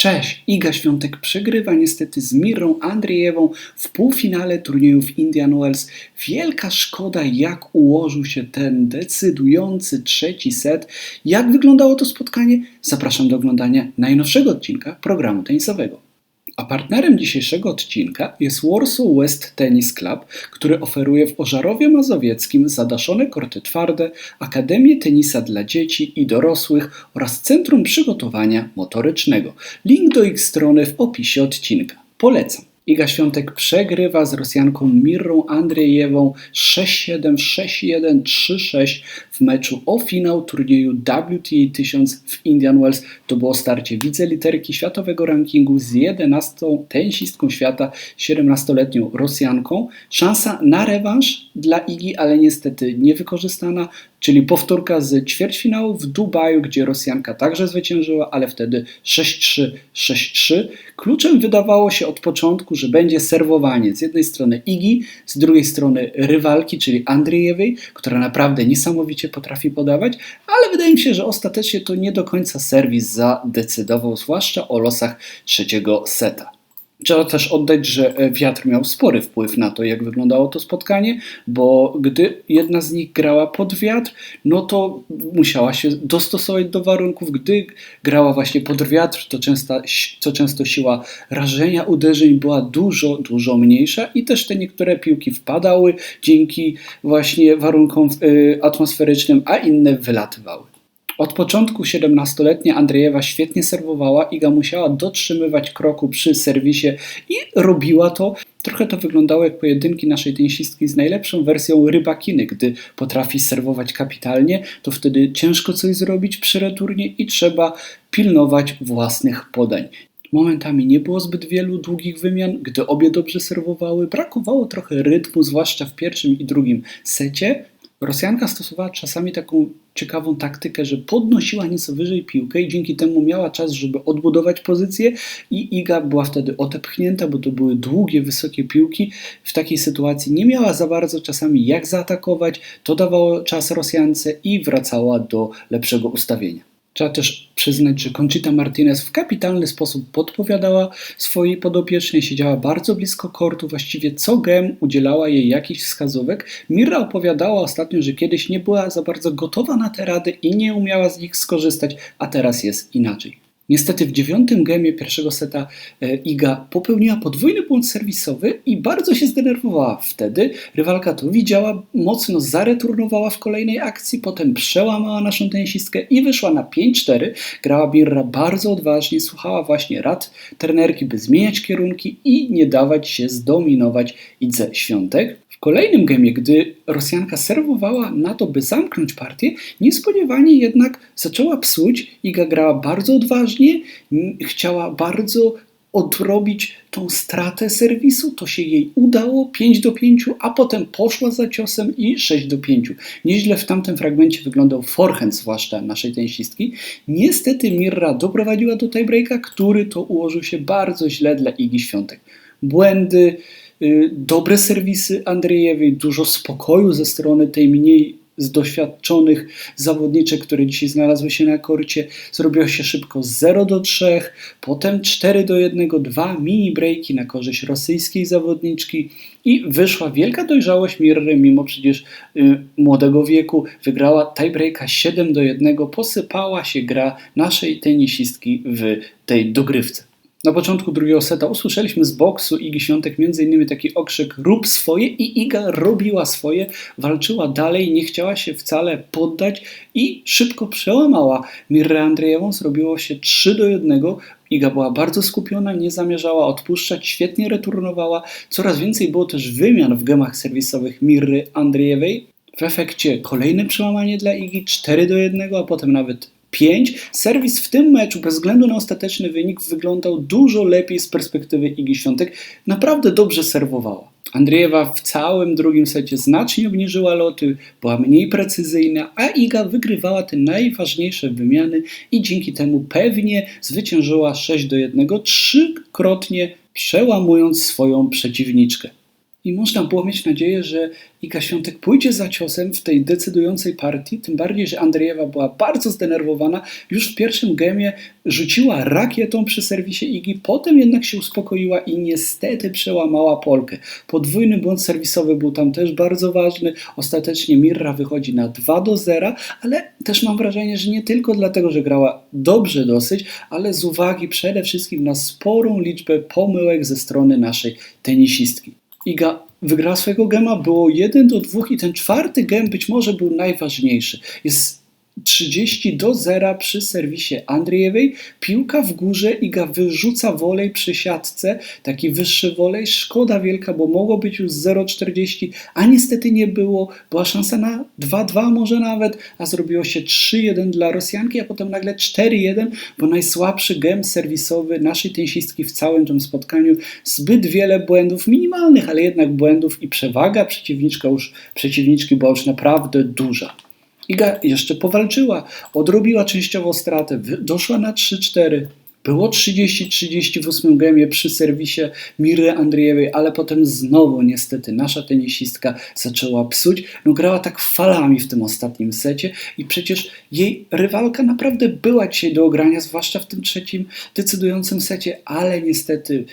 Cześć, Iga Świątek przegrywa niestety z Mirą Andrzejewą w półfinale turnieju w Indian Wells. Wielka szkoda, jak ułożył się ten decydujący trzeci set. Jak wyglądało to spotkanie? Zapraszam do oglądania najnowszego odcinka programu tenisowego. A partnerem dzisiejszego odcinka jest Warsaw West Tennis Club, który oferuje w Ożarowie Mazowieckim zadaszone korty twarde, Akademię Tenisa dla dzieci i dorosłych oraz Centrum Przygotowania Motorycznego. Link do ich strony w opisie odcinka. Polecam. Iga Świątek przegrywa z Rosjanką Mirą Andrzejewą 6-7, 6-1, 3-6 w meczu o finał turnieju WTA 1000 w Indian Wells. To było starcie wiceliterki światowego rankingu z 11 tenisistką świata, 17-letnią Rosjanką. Szansa na rewanż dla Igi, ale niestety niewykorzystana czyli powtórka z ćwierćfinału w Dubaju, gdzie Rosjanka także zwyciężyła, ale wtedy 6-3, 6-3. Kluczem wydawało się od początku, że będzie serwowanie z jednej strony Igi, z drugiej strony rywalki, czyli Andrzejewej, która naprawdę niesamowicie potrafi podawać, ale wydaje mi się, że ostatecznie to nie do końca serwis zadecydował, zwłaszcza o losach trzeciego seta. Trzeba też oddać, że e, wiatr miał spory wpływ na to, jak wyglądało to spotkanie, bo gdy jedna z nich grała pod wiatr, no to musiała się dostosować do warunków. Gdy grała właśnie pod wiatr, to często, to często siła rażenia uderzeń była dużo, dużo mniejsza i też te niektóre piłki wpadały dzięki właśnie warunkom e, atmosferycznym, a inne wylatywały. Od początku 17-letnia Andrzejewa świetnie serwowała. Iga musiała dotrzymywać kroku przy serwisie i robiła to. Trochę to wyglądało jak pojedynki naszej tenisistki z najlepszą wersją rybakiny. Gdy potrafi serwować kapitalnie, to wtedy ciężko coś zrobić przy returnie i trzeba pilnować własnych podań. Momentami nie było zbyt wielu długich wymian, gdy obie dobrze serwowały. Brakowało trochę rytmu, zwłaszcza w pierwszim i drugim secie. Rosjanka stosowała czasami taką ciekawą taktykę, że podnosiła nieco wyżej piłkę i dzięki temu miała czas, żeby odbudować pozycję i Iga była wtedy otepchnięta, bo to były długie, wysokie piłki. W takiej sytuacji nie miała za bardzo czasami jak zaatakować, to dawało czas Rosjance i wracała do lepszego ustawienia. Trzeba też przyznać, że Conchita Martinez w kapitalny sposób podpowiadała swojej podopiecznej, siedziała bardzo blisko kortu, właściwie co gem udzielała jej jakichś wskazówek. Mira opowiadała ostatnio, że kiedyś nie była za bardzo gotowa na te rady i nie umiała z nich skorzystać, a teraz jest inaczej. Niestety w dziewiątym gemie pierwszego seta e, Iga popełniła podwójny błąd serwisowy i bardzo się zdenerwowała. Wtedy rywalka to widziała, mocno zareturnowała w kolejnej akcji, potem przełamała naszą tenisistkę i wyszła na 5-4. Grała Birra bardzo odważnie, słuchała właśnie rad trenerki, by zmieniać kierunki i nie dawać się zdominować Idze Świątek. W kolejnym gemie, gdy Rosjanka serwowała na to, by zamknąć partię, niespodziewanie jednak zaczęła psuć. Iga grała bardzo odważnie, chciała bardzo odrobić tą stratę serwisu. To się jej udało 5 do 5, a potem poszła za ciosem i 6 do 5. Nieźle w tamtym fragmencie wyglądał forehand, zwłaszcza naszej tenisistki. Niestety Mirra doprowadziła do tiebreaka, który to ułożył się bardzo źle dla Igi Świątek. Błędy, dobre serwisy Andrzejewej, dużo spokoju ze strony tej mniej z doświadczonych zawodniczek, które dzisiaj znalazły się na korcie. Zrobiło się szybko 0 do 3, potem 4 do 1, dwa mini breaki na korzyść rosyjskiej zawodniczki i wyszła wielka dojrzałość Mirry, mimo przecież y, młodego wieku. Wygrała tiebreaka 7 do 1, posypała się gra naszej tenisistki w tej dogrywce. Na początku drugiego seta usłyszeliśmy z boksu Igi Świątek m.in. taki okrzyk rób swoje i Iga robiła swoje, walczyła dalej, nie chciała się wcale poddać i szybko przełamała Mirrę Andrzejewą, zrobiło się 3 do 1. Iga była bardzo skupiona, nie zamierzała odpuszczać, świetnie returnowała. Coraz więcej było też wymian w gemach serwisowych Mirry Andrzejewej. W efekcie kolejne przełamanie dla Igi 4 do 1, a potem nawet 5. Serwis w tym meczu, bez względu na ostateczny wynik, wyglądał dużo lepiej z perspektywy Igi Świątek. Naprawdę dobrze serwowała. Andrzejewa w całym drugim secie znacznie obniżyła loty, była mniej precyzyjna, a Iga wygrywała te najważniejsze wymiany i dzięki temu pewnie zwyciężyła 6 do 1, trzykrotnie przełamując swoją przeciwniczkę. I można było mieć nadzieję, że Iga Świątek pójdzie za ciosem w tej decydującej partii, tym bardziej, że Andrzejewa była bardzo zdenerwowana. Już w pierwszym gemie rzuciła rakietą przy serwisie Igi, potem jednak się uspokoiła i niestety przełamała Polkę. Podwójny błąd serwisowy był tam też bardzo ważny. Ostatecznie Mirra wychodzi na 2 do 0, ale też mam wrażenie, że nie tylko dlatego, że grała dobrze dosyć, ale z uwagi przede wszystkim na sporą liczbę pomyłek ze strony naszej tenisistki. Iga wygrała swojego gema, było 1 do 2 i ten czwarty gem być może był najważniejszy. Jest 30 do 0 przy serwisie Andrzejewej. Piłka w górze, Iga wyrzuca wolej przy siatce, taki wyższy wolej. Szkoda wielka, bo mogło być już 0,40, a niestety nie było. Była szansa na 2-2 może nawet, a zrobiło się 3-1 dla Rosjanki, a potem nagle 4-1, bo najsłabszy gem serwisowy naszej tenisistki w całym tym spotkaniu. Zbyt wiele błędów, minimalnych, ale jednak błędów i przewaga przeciwniczka już, przeciwniczki była już naprawdę duża. Iga jeszcze powalczyła, odrobiła częściowo stratę, doszła na 3-4. Było 30-30 w gemie przy serwisie Miry Andrzejewej, ale potem znowu niestety nasza tenisistka zaczęła psuć. No grała tak falami w tym ostatnim secie i przecież jej rywalka naprawdę była dzisiaj do ogrania, zwłaszcza w tym trzecim decydującym secie, ale niestety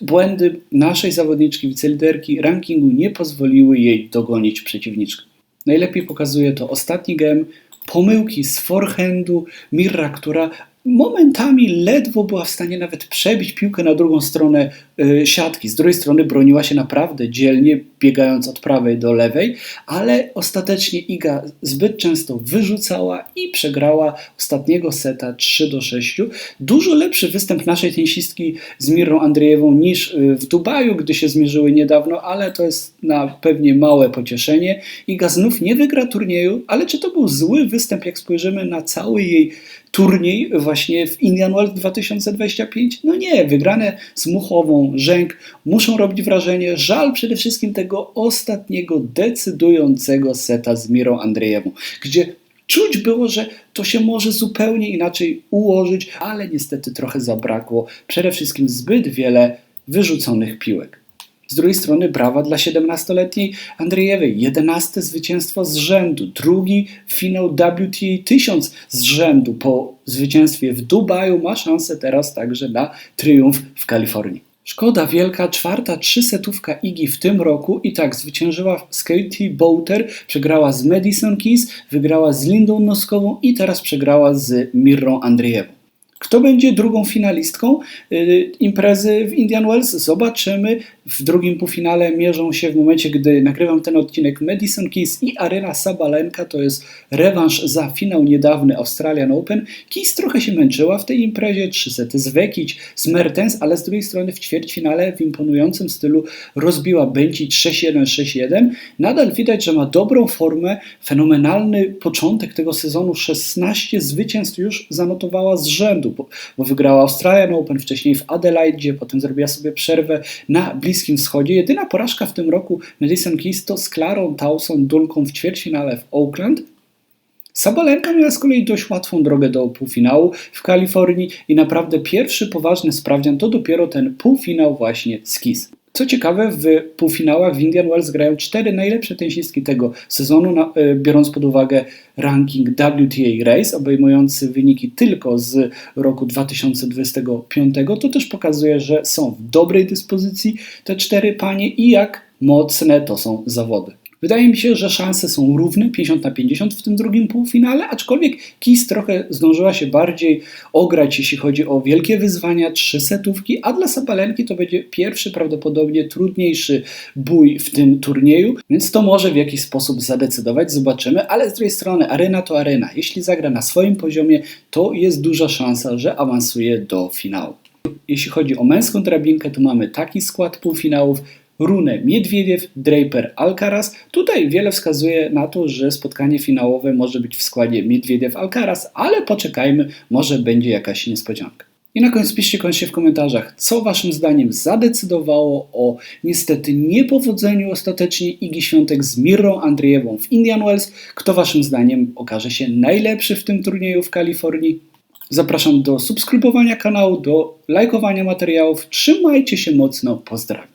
błędy naszej zawodniczki, wiceliderki rankingu nie pozwoliły jej dogonić przeciwniczkę. Najlepiej pokazuje to ostatni gem, pomyłki z forehandu, Mirra, która momentami ledwo była w stanie nawet przebić piłkę na drugą stronę y, siatki. Z drugiej strony broniła się naprawdę dzielnie, biegając od prawej do lewej, ale ostatecznie Iga zbyt często wyrzucała i przegrała ostatniego seta 3 do 6. Dużo lepszy występ naszej tenisistki z Mirą Andrzejewą niż y, w Dubaju, gdy się zmierzyły niedawno, ale to jest na pewnie małe pocieszenie. Iga znów nie wygra turnieju, ale czy to był zły występ, jak spojrzymy na cały jej turniej właśnie w Indian Wells 2025? No nie, wygrane z Muchową, Rzęk muszą robić wrażenie. Żal przede wszystkim tego ostatniego decydującego seta z Mirą Andrzejewą, gdzie Czuć było, że to się może zupełnie inaczej ułożyć, ale niestety trochę zabrakło. Przede wszystkim zbyt wiele wyrzuconych piłek. Z drugiej strony brawa dla 17-letniej Andrzejewej. 11 zwycięstwo z rzędu. Drugi finał WTA 1000 z rzędu. Po zwycięstwie w Dubaju ma szansę teraz także na triumf w Kalifornii. Szkoda wielka, czwarta trzysetówka Igi w tym roku i tak zwyciężyła z Katie Bouter, przegrała z Madison Keys, wygrała z Lindą Noskową i teraz przegrała z Mirrą Andrzejewą. Kto będzie drugą finalistką y, imprezy w Indian Wells? Zobaczymy. W drugim półfinale mierzą się w momencie, gdy nagrywam ten odcinek Madison Keys i Arena Sabalenka. To jest rewanż za finał niedawny Australian Open. Keys trochę się męczyła w tej imprezie, trzy sety z Vekic, z Mertens, ale z drugiej strony w ćwierćfinale w imponującym stylu rozbiła Bencic 6-1, 6-1. Nadal widać, że ma dobrą formę, fenomenalny początek tego sezonu, 16 zwycięstw już zanotowała z rzędu bo, wygrała Australian Open, wcześniej w Adelaide, potem zrobiła sobie przerwę na Bliskim Wschodzie. Jedyna porażka w tym roku Madison Keys to z Clarą Towson Dulką w ćwierćfinale w Oakland. Sabalenka miała z kolei dość łatwą drogę do półfinału w Kalifornii i naprawdę pierwszy poważny sprawdzian to dopiero ten półfinał właśnie z Kiss. Co ciekawe, w półfinałach w Indian Wells grają cztery najlepsze tenisistki tego sezonu, e, biorąc pod uwagę ranking WTA Race, obejmujący wyniki tylko z roku 2025. To też pokazuje, że są w dobrej dyspozycji te cztery panie i jak mocne to są zawody. Wydaje mi się, że szanse są równe, 50 na 50 w tym drugim półfinale, aczkolwiek Kis trochę zdążyła się bardziej ograć, jeśli chodzi o wielkie wyzwania, trzy setówki, a dla Sabalenki to będzie pierwszy, prawdopodobnie trudniejszy bój w tym turnieju, więc to może w jakiś sposób zadecydować, zobaczymy, ale z drugiej strony arena to arena. Jeśli zagra na swoim poziomie, to jest duża szansa, że awansuje do finału. Jeśli chodzi o męską drabinkę, to mamy taki skład półfinałów. Runę Miedwiediew, Draper, Alcaraz. Tutaj wiele wskazuje na to, że spotkanie finałowe może być w składzie Miedwiediew, Alcaraz, ale poczekajmy, może będzie jakaś niespodzianka. I na koniec piszcie koniecznie w komentarzach, co waszym zdaniem zadecydowało o niestety niepowodzeniu ostatecznie Igi Świątek z Mirą Andrzejewą w Indian Wells. Kto waszym zdaniem okaże się najlepszy w tym turnieju w Kalifornii? Zapraszam do subskrybowania kanału, do lajkowania materiałów. Trzymajcie się mocno, pozdrawiam.